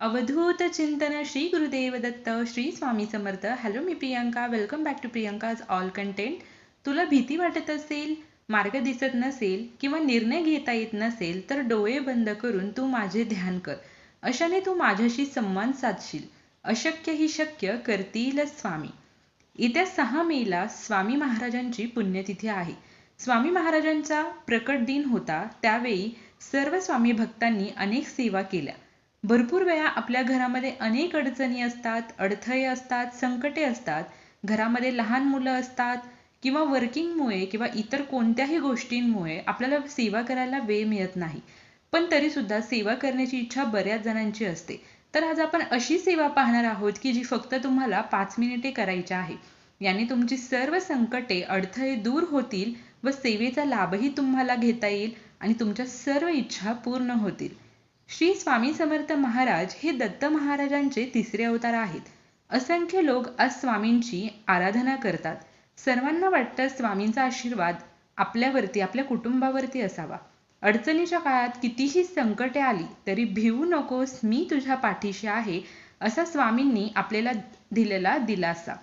अवधूत चिंतन Shri Gurudev Datta Shri Swami Samarth. Hello me Priyanka. Welcome back to Priyanka's all content तुला भीती वाटत असेल मार्ग दिसत नसेल किंवा निर्णय घेता येत नसेल तर डोळे बंद करून तू माझे ध्यान कर. अशाने तू माझ्याशी संवाद साधशील. अशक्य ही शक्य करतील स्वामी. येत्या सहा मेला स्वामी महाराजांची पुण्यतिथी आहे. स्वामी महाराजांचा प्रकट दिन होता त्यावेळी सर्व स्वामी भक्तांनी अनेक सेवा केल्या. भरपूर वेळा आपल्या घरामध्ये अनेक अडचणी असतात अडथळे असतात संकटे असतात. घरामध्ये लहान मुलं असतात किंवा वर्किंगमुळे किंवा इतर कोणत्याही गोष्टींमुळे आपल्याला सेवा करायला वेळ मिळत नाही. पण तरी सुद्धा सेवा करण्याची इच्छा बऱ्याच जणांची असते. तर आज आपण अशी सेवा पाहणार आहोत की जी फक्त तुम्हाला पाच मिनिटे करायची आहे. याने तुमची सर्व संकटे अडथळे दूर होतील व सेवेचा लाभही तुम्हाला घेता येईल आणि तुमच्या सर्व इच्छा पूर्ण होतील. श्री स्वामी समर्थ महाराज हे दत्त महाराजांचे तिसरे अवतार आहेत. असंख्य लोक आज स्वामींची आराधना करतात. सर्वांना वाटतं स्वामींचा आशीर्वाद आपल्यावरती आपल्या कुटुंबावरती असावा. अडचणीच्या काळात कितीही संकटे आली तरी भिवू नकोस मी तुझ्या पाठीशी आहे असा स्वामींनी आपल्याला दिलेला दिलासा.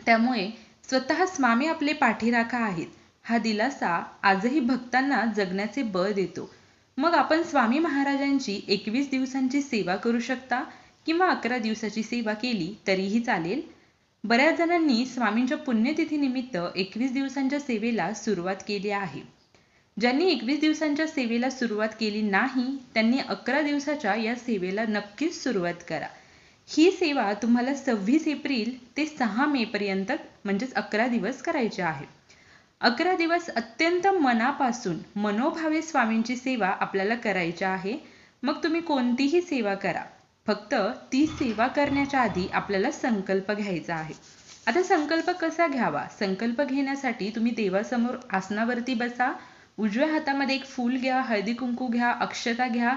त्यामुळे स्वतः स्वामी आपले पाठीराखा आहेत. हा दिलासा आजही भक्तांना जगण्याचे बळ देतो. मग आपण स्वामी महाराजांची एकवीस दिवसांची सेवा करू शकता किंवा अकरा दिवसाची सेवा केली तरीही चालेल. बऱ्याच जणांनी स्वामींच्या पुण्यतिथी निमित्त एकवीस दिवसांच्या सेवेला सुरुवात केली आहे. ज्यांनी एकवीस दिवसांच्या सेवेला सुरुवात केली नाही त्यांनी अकरा दिवसाच्या या सेवेला नक्कीच सुरुवात करा. ही सेवा तुम्हाला सव्वीस एप्रिल ते सहा मे पर्यंत म्हणजेच अकरा दिवस करायचे आहे. अकरा दिवस अत्यंत मनापासून मनोभावे स्वामींची सेवा आपल्याला करायची आहे. मग तुम्ही कोणतीही सेवा करा. फक्त ती सेवा करण्याच्या आधी आपल्याला संकल्प घ्यायचा आहे. आता संकल्प कसा घ्यावा? संकल्प घेण्यासाठी तुम्ही देवासमोर आसनावरती बसा. उजव्या हातामध्ये एक फूल घ्या हळदी कुंकू घ्या अक्षता घ्या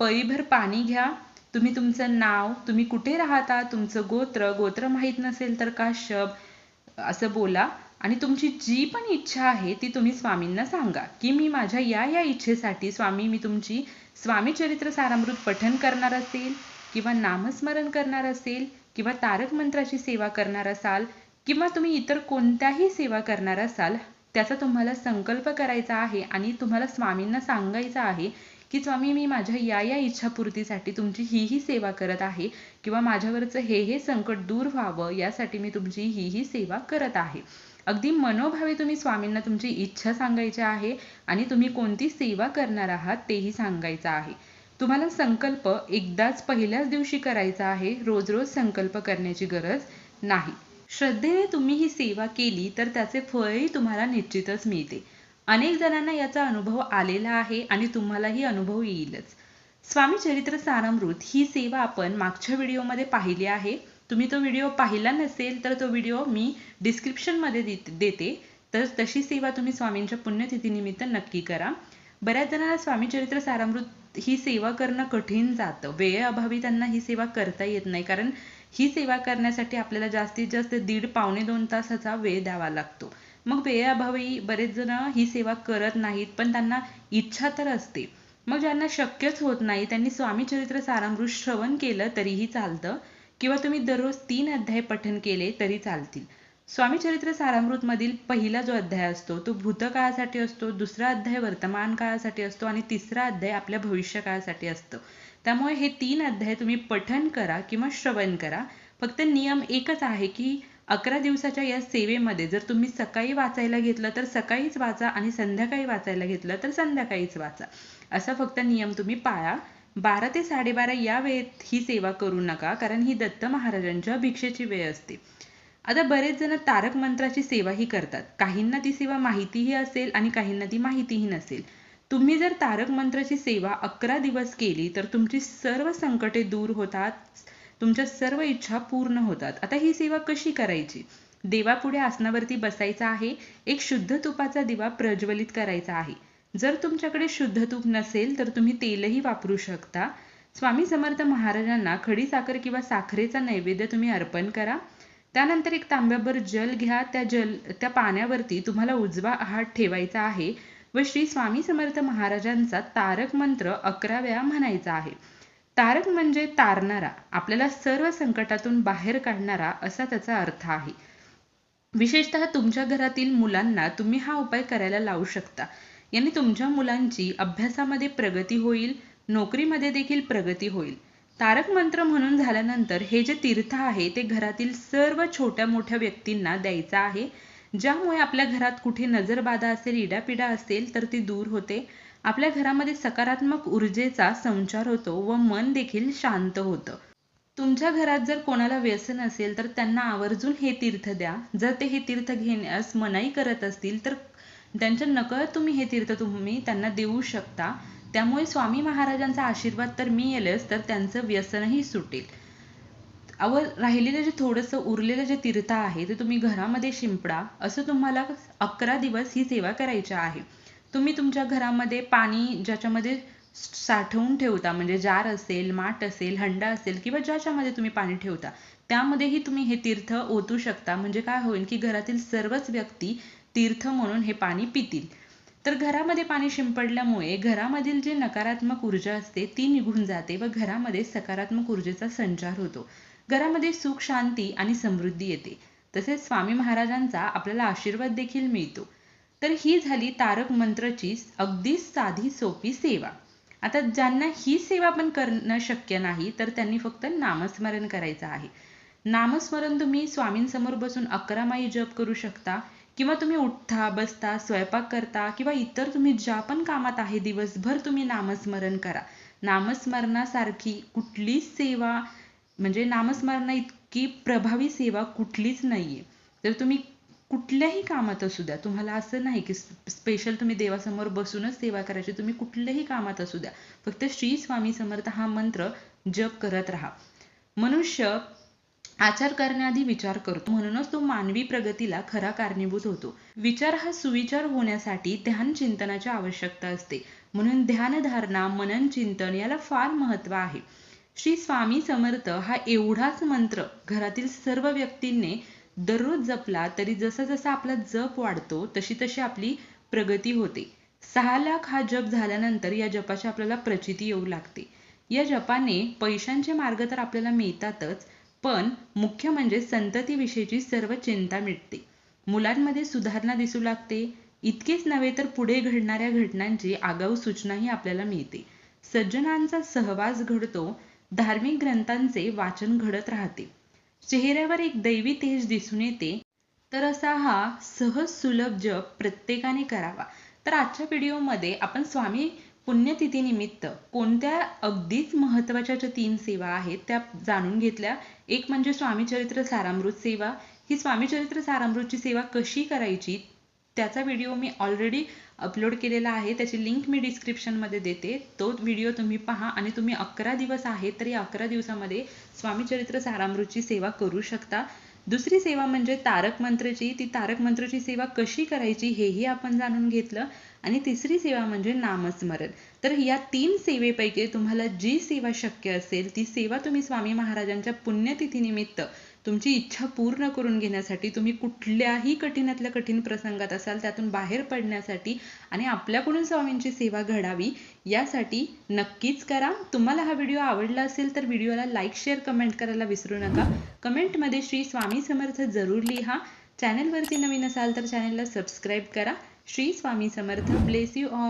पळीभर पाणी घ्या. तुम्ही तुमचं नाव तुम्ही कुठे राहता तुमचं गोत्र गोत्र माहीत नसेल तर काश्यप असं बोला. आणि तुमची जी पण इच्छा आहे ती तुम्ही स्वामींना सांगा. की मी माझ्या या या इच्छेसाठी स्वामी मी तुमची स्वामी चरित्र सारामृत पठन करणार असेल किंवा नामस्मरण करणार असेल किंवा तारक मंत्राची सेवा करणार असाल किंवा तुम्ही इतर कोणत्याही सेवा करणार असाल त्याचा तुम्हाला संकल्प करायचा आहे आणि तुम्हाला स्वामींना सांगायचं आहे की स्वामी मी माझ्या या या इच्छापूर्तीसाठी तुमची ही ही सेवा करत आहे किंवा माझ्यावरचं हे हे संकट दूर व्हावं यासाठी मी तुमची ही ही सेवा करत आहे. अगदी मनोभावे तुम्ही स्वामींना तुमची इच्छा सांगायची आहे आणि तुम्ही कोणती सेवा करणार आहात तेही सांगायचं आहे. तुम्हाला संकल्प एकदाच पहिल्याच दिवशी करायचा आहे रोज रोज संकल्प करण्याची गरज नाही. श्रद्धेने तुम्ही ही सेवा केली तर त्याचे फळही तुम्हाला निश्चितच मिळते. अनेक जणांना याचा अनुभव आलेला आहे आणि तुम्हालाही अनुभव येईलच. स्वामी चरित्र सारामृत ही सेवा आपण मागच्या व्हिडिओमध्ये पाहिली आहे. तुम्ही तो व्हिडिओ पाहिला नसेल तर तो व्हिडिओ मी डिस्क्रिप्शनमध्ये देते. तर तशी सेवा तुम्ही स्वामींच्या पुण्यतिथीनिमित्त नक्की करा. बऱ्याच जणांना स्वामी चरित्र सारामृत ही सेवा करणं कठीण जातं. वेळेअभावी त्यांना ही सेवा करता येत नाही कारण ही सेवा करण्यासाठी आपल्याला जास्तीत जास्त दीड पावणे दोन तासाचा वेळ द्यावा लागतो. मग वेळेअभावी बरेच जण ही सेवा करत नाहीत पण त्यांना इच्छा तर असते. मग ज्यांना शक्यच होत नाही त्यांनी स्वामी चरित्र सारामृत श्रवण केलं तरीही चालतं. किंवा तुम्ही दररोज तीन अध्याय पठन केले तरी चालतील. स्वामी चरित्र पहिला जो अध्याय असतो तो भूतकाळासाठी असतो दुसरा अध्याय वर्तमान काळासाठी असतो आणि तिसरा अध्याय आपल्या भविष्य काळासाठी असतो. त्यामुळे हे तीन अध्याय तुम्ही पठन करा किंवा श्रवण करा. फक्त नियम एकच आहे की अकरा दिवसाच्या या सेवेमध्ये जर तुम्ही सकाळी वाचायला घेतलं तर सकाळीच वाचा आणि संध्याकाळी वाचायला घेतलं तर संध्याकाळीच वाचा. असा फक्त नियम तुम्ही पाळा. बारा ते साडेबारा या वेळेत ही सेवा करू नका कारण ही दत्त महाराजांच्या भिक्षेची वेळ असते. आता बरेच जण तारक मंत्राची सेवाही करतात. काहींना ती सेवा माहितीही असेल आणि काहींना ती माहितीही नसेल. तुम्ही जर तारक मंत्राची सेवा अकरा दिवस केली तर तुमची सर्व संकटे दूर होतात तुमच्या सर्व इच्छा पूर्ण होतात. आता ही सेवा कशी करायची? देवापुढे आसनावरती बसायचा आहे एक शुद्ध तुपाचा दिवा प्रज्वलित करायचा आहे. जर तुमच्याकडे शुद्ध तूप नसेल तर तुम्ही तेलही वापरू शकता. स्वामी समर्थ महाराजांना खडी साखर किंवा साखरेचा नैवेद्य तुम्ही अर्पण करा. त्यानंतर एक तांब्याभर जल घ्या. त्या जल त्या पाण्यावरती तुम्हाला उजवा हात ठेवायचा आहे व श्री स्वामी समर्थ महाराजांचा तारक मंत्र अकरा वेळा म्हणायचा आहे. तारक म्हणजे तारणारा आपल्याला सर्व संकटातून बाहेर काढणारा असा त्याचा अर्थ आहे. विशेषतः तुमच्या घरातील मुलांना तुम्ही हा उपाय करायला लावू शकता. याने तुमच्या मुलांची अभ्यासामध्ये प्रगती होईल नोकरीमध्ये देखील प्रगती होईल. तारक मंत्र म्हणून झाल्यानंतर हे जे तीर्थ आहे ते घरातील सर्व छोट्या मोठ्या व्यक्तींना द्यायचं आहे. ज्यामुळे आपल्या घरात कुठे नजरबाधा असेल इडापिडा असेल तर ती दूर होते. आपल्या घरामध्ये सकारात्मक ऊर्जेचा संचार होतो व मन देखील शांत होतं. तुमच्या घरात जर कोणाला व्यसन असेल तर त्यांना आवर्जून हे तीर्थ द्या. जर ते हे तीर्थ घेण्यास मनाई करत असतील तर त्यांच्या नकळत तुम्ही हे तीर्थ तुम्ही त्यांना देऊ शकता. त्यामुळे स्वामी महाराजांचा आशीर्वाद तर मिळेलच तर त्यांचं व्यसनही सुटेल. अव राहिलेलं जे थोडंसं उरलेलं जे तीर्थ आहे ते तुम्ही घरामध्ये शिंपडा. असं तुम्हाला अकरा दिवस ही सेवा करायची आहे. तुम्ही तुमच्या घरामध्ये पाणी ज्याच्यामध्ये साठवून ठेवता म्हणजे जार असेल माठ असेल हंडा असेल किंवा ज्याच्यामध्ये तुम्ही पाणी ठेवता त्यामध्येही तुम्ही हे तीर्थ ओतू शकता. म्हणजे काय होईल की घरातील सर्वच व्यक्ती तीर्थ म्हणून हे पाणी पितील. तर घरामध्ये पाणी शिंपडल्यामुळे घरामधील जी नकारात्मक ऊर्जा असते ती निघून जाते व घरामध्ये सकारात्मक ऊर्जेचा संचार होतो. घरामध्ये सुख शांती आणि समृद्धी येते. तसेच स्वामी महाराजांचा आपल्याला आशीर्वाद देखील मिळतो. तर ही झाली तारक मंत्रची अगदी साधी सोपी सेवा. आता ज्यांना ही सेवा पण करणं शक्य नाही तर त्यांनी फक्त नामस्मरण करायचं आहे. नामस्मरण तुम्ही स्वामींसमोर बसून अकरा माई जप करू शकता. किंवा तुम्ही उठता बसता स्वयंपाक करता किंवा इतर तुम्ही ज्या पण कामात आहे दिवसभर तुम्ही नामस्मरण करा. नामस्मरणासारखी कुठलीच सेवा म्हणजे नामस्मरणा इतकी प्रभावी सेवा कुठलीच नाहीये. तर तुम्ही कुठल्याही कामात असू द्या. तुम्हाला असं नाही की स्पेशल तुम्ही देवासमोर बसूनच सेवा करायची. तुम्ही कुठल्याही कामात असू द्या. फक्त श्री स्वामी समर्थ हा मंत्र जप करत राहा. मनुष्य आचार करण्याआधी विचार करतो. म्हणूनच तो मानवी प्रगतीला खरा कारणीभूत होतो. विचार हा सुविचार होण्यासाठी ध्यान चिंतनाची आवश्यकता असते. म्हणून ध्यानधारणा मनन चिंतन याला फार महत्त्व आहे. श्री स्वामी समर्थ हा एवढाच मंत्र घरातील सर्व व्यक्तींनी दररोज जपला तरी जसा जसा आपला जप वाढतो तशी तशी आपली प्रगती होते. सहा लाख हा जप झाल्यानंतर या जपाची आपल्याला प्रचिती येऊ लागते. या जपाने पैशांचे मार्ग तर आपल्याला मिळतातच पण मुख्य म्हणजे संततीविषयीची सर्व चिंता मिटते. मुलांमध्ये सुधारणा दिसू लागते. इतकेच नव्हे तर पुढे घडणाऱ्या घटनांची आगाऊ सूचनाही आपल्याला मिळते. सज्जनांचा सहवास घडतो. धार्मिक ग्रंथांचे वाचन घडत राहते. चेहऱ्यावर एक दैवी तेज दिसून येते. तर असा हा सहज सुलभ जप प्रत्येकाने करावा. तर आजच्या व्हिडिओमध्ये आपण स्वामी पुण्यतिथीनिमित्त कोणत्या अगदीच महत्त्वाच्या ज्या तीन सेवा आहेत त्या जाणून घेतल्या. एक म्हणजे स्वामी चरित्र सारामृत सेवा. ही स्वामी चरित्र सारामृतची सेवा कशी करायची त्याचा व्हिडिओ मी ऑलरेडी अपलोड केलेला आहे. त्याची लिंक मी डिस्क्रिप्शनमध्ये देते. तो व्हिडिओ तुम्ही पहा आणि तुम्ही अकरा दिवस आहेत तर या अकरा दिवसामध्ये स्वामी चरित्र सारामृतची सेवा करू शकता. दुसरी सेवा म्हणजे तारक मंत्रची. ती तारक मंत्रची सेवा कशी करायची हेही आपण जाणून घेतलं. आणि तिसरी सेवा म्हणजे नामस्मरण. तर या तीन सेवेपैकी तुम्हाला जी सेवा शक्य असेल ती सेवा तुम्ही स्वामी महाराजांच्या पुण्यतिथीनिमित्त तुमची इच्छा पूर्ण करून घेण्यासाठी तुम्ही कुठल्याही कठीणातल्या कठीण प्रसंगात असाल त्यातून बाहेर पडण्यासाठी आणि आपल्याकडून स्वामींची सेवा घडावी यासाठी नक्कीच करा. तुम्हाला हा व्हिडिओ आवडला असेल तर व्हिडिओला लाईक शेअर कमेंट करायला विसरू नका. कमेंटमध्ये श्री स्वामी समर्थ जरूर लिहा. चॅनलवरती नवीन असाल तर चॅनलला सबस्क्राईब करा. Shri Swami Samarth. Bless you all